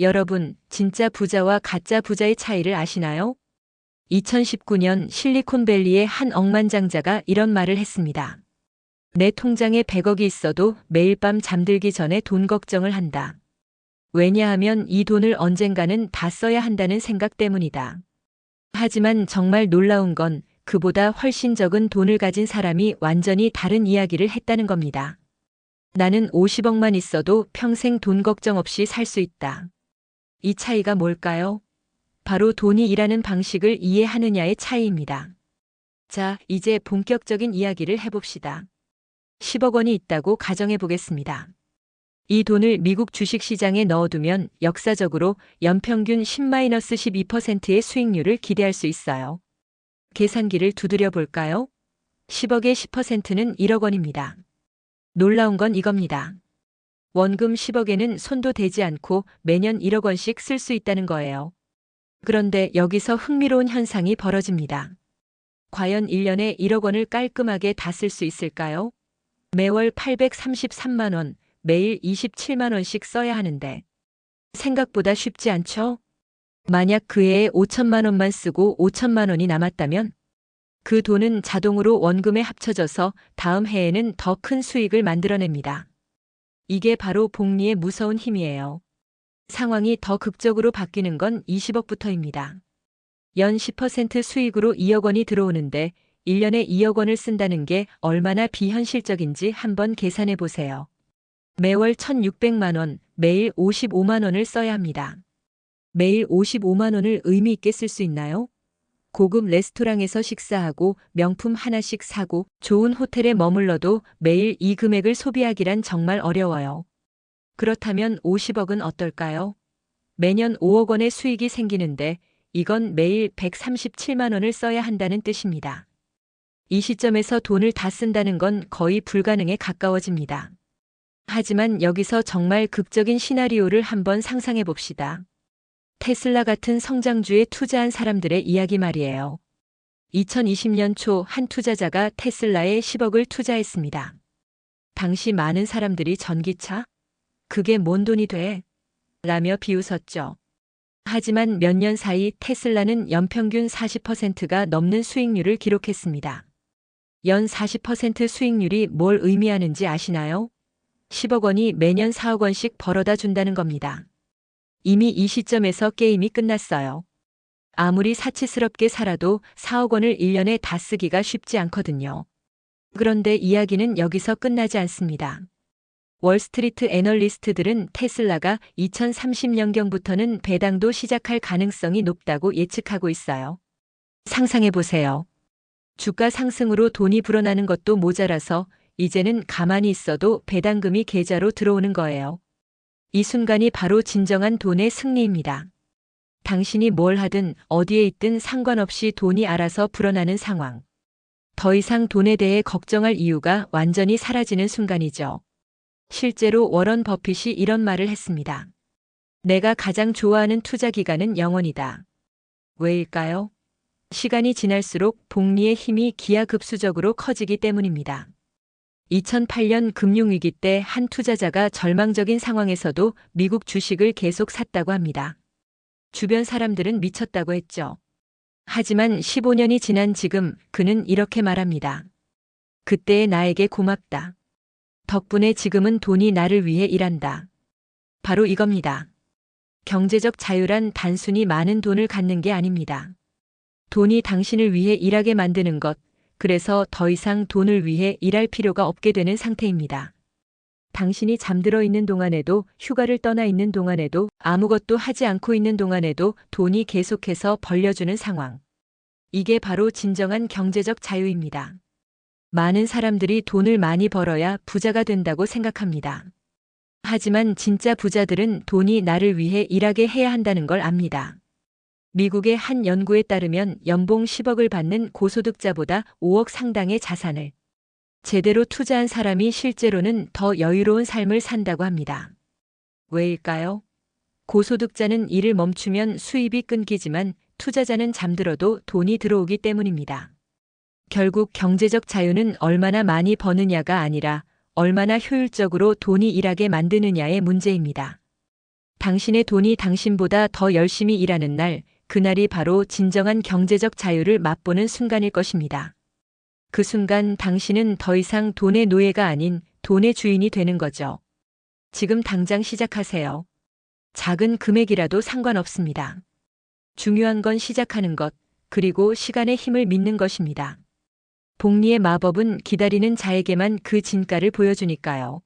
여러분, 진짜 부자와 가짜 부자의 차이를 아시나요? 2019년 실리콘밸리의 한 억만장자가 이런 말을 했습니다. 내 통장에 100억이 있어도 매일 밤 잠들기 전에 돈 걱정을 한다. 왜냐하면 이 돈을 언젠가는 다 써야 한다는 생각 때문이다. 하지만 정말 놀라운 건 그보다 훨씬 적은 돈을 가진 사람이 완전히 다른 이야기를 했다는 겁니다. 나는 50억만 있어도 평생 돈 걱정 없이 살 수 있다. 이 차이가 뭘까요? 바로 돈이 일하는 방식을 이해하느냐의 차이입니다. 자, 이제 본격적인 이야기를 해봅시다. 10억 원이 있다고 가정해 보겠습니다. 이 돈을 미국 주식시장에 넣어두면 역사적으로 연평균 10-12%의 수익률을 기대할 수 있어요. 계산기를 두드려 볼까요? 10억의 10%는 1억 원입니다. 놀라운 건 이겁니다. 원금 10억에는 손도 대지 않고 매년 1억 원씩 쓸 수 있다는 거예요. 그런데 여기서 흥미로운 현상이 벌어집니다. 과연 1년에 1억 원을 깔끔하게 다 쓸 수 있을까요? 매월 833만 원, 매일 27만 원씩 써야 하는데 생각보다 쉽지 않죠? 만약 그 해에 5천만 원만 쓰고 5천만 원이 남았다면 그 돈은 자동으로 원금에 합쳐져서 다음 해에는 더 큰 수익을 만들어냅니다. 이게 바로 복리의 무서운 힘이에요. 상황이 더 극적으로 바뀌는 건 20억부터입니다. 연 10% 수익으로 2억 원이 들어오는데 1년에 2억 원을 쓴다는 게 얼마나 비현실적인지 한번 계산해 보세요. 매월 1,600만 원, 매일 55만 원을 써야 합니다. 매일 55만 원을 의미 있게 쓸 수 있나요? 고급 레스토랑에서 식사하고 명품 하나씩 사고 좋은 호텔에 머물러도 매일 이 금액을 소비하기란 정말 어려워요. 그렇다면 50억은 어떨까요? 매년 5억 원의 수익이 생기는데 이건 매일 137만 원을 써야 한다는 뜻입니다. 이 시점에서 돈을 다 쓴다는 건 거의 불가능에 가까워집니다. 하지만 여기서 정말 극적인 시나리오를 한번 상상해 봅시다. 테슬라 같은 성장주에 투자한 사람들의 이야기 말이에요. 2020년 초 한 투자자가 테슬라에 10억을 투자했습니다. 당시 많은 사람들이 전기차? 그게 뭔 돈이 돼? 라며 비웃었죠. 하지만 몇 년 사이 테슬라는 연평균 40%가 넘는 수익률을 기록했습니다. 연 40% 수익률이 뭘 의미하는지 아시나요? 10억 원이 매년 4억 원씩 벌어다 준다는 겁니다. 이미 이 시점에서 게임이 끝났어요. 아무리 사치스럽게 살아도 4억 원을 1년에 다 쓰기가 쉽지 않거든요. 그런데 이야기는 여기서 끝나지 않습니다. 월스트리트 애널리스트들은 테슬라가 2030년경부터는 배당도 시작할 가능성이 높다고 예측하고 있어요. 상상해 보세요. 주가 상승으로 돈이 불어나는 것도 모자라서 이제는 가만히 있어도 배당금이 계좌로 들어오는 거예요. 이 순간이 바로 진정한 돈의 승리입니다. 당신이 뭘 하든 어디에 있든 상관없이 돈이 알아서 불어나는 상황. 더 이상 돈에 대해 걱정할 이유가 완전히 사라지는 순간이죠. 실제로 워런 버핏이 이런 말을 했습니다. 내가 가장 좋아하는 투자 기간은 영원이다. 왜일까요? 시간이 지날수록 복리의 힘이 기하급수적으로 커지기 때문입니다. 2008년 금융위기 때 한 투자자가 절망적인 상황에서도 미국 주식을 계속 샀다고 합니다. 주변 사람들은 미쳤다고 했죠. 하지만 15년이 지난 지금 그는 이렇게 말합니다. 그때의 나에게 고맙다. 덕분에 지금은 돈이 나를 위해 일한다. 바로 이겁니다. 경제적 자유란 단순히 많은 돈을 갖는 게 아닙니다. 돈이 당신을 위해 일하게 만드는 것, 그래서 더 이상 돈을 위해 일할 필요가 없게 되는 상태입니다. 당신이 잠들어 있는 동안에도 휴가를 떠나 있는 동안에도 아무것도 하지 않고 있는 동안에도 돈이 계속해서 벌려주는 상황. 이게 바로 진정한 경제적 자유입니다. 많은 사람들이 돈을 많이 벌어야 부자가 된다고 생각합니다. 하지만 진짜 부자들은 돈이 나를 위해 일하게 해야 한다는 걸 압니다. 미국의 한 연구에 따르면 연봉 10억을 받는 고소득자보다 5억 상당의 자산을 제대로 투자한 사람이 실제로는 더 여유로운 삶을 산다고 합니다. 왜일까요? 고소득자는 일을 멈추면 수입이 끊기지만 투자자는 잠들어도 돈이 들어오기 때문입니다. 결국 경제적 자유는 얼마나 많이 버느냐가 아니라 얼마나 효율적으로 돈이 일하게 만드느냐의 문제입니다. 당신의 돈이 당신보다 더 열심히 일하는 날, 그날이 바로 진정한 경제적 자유를 맛보는 순간일 것입니다. 그 순간 당신은 더 이상 돈의 노예가 아닌 돈의 주인이 되는 거죠. 지금 당장 시작하세요. 작은 금액이라도 상관없습니다. 중요한 건 시작하는 것, 그리고 시간의 힘을 믿는 것입니다. 복리의 마법은 기다리는 자에게만 그 진가를 보여주니까요.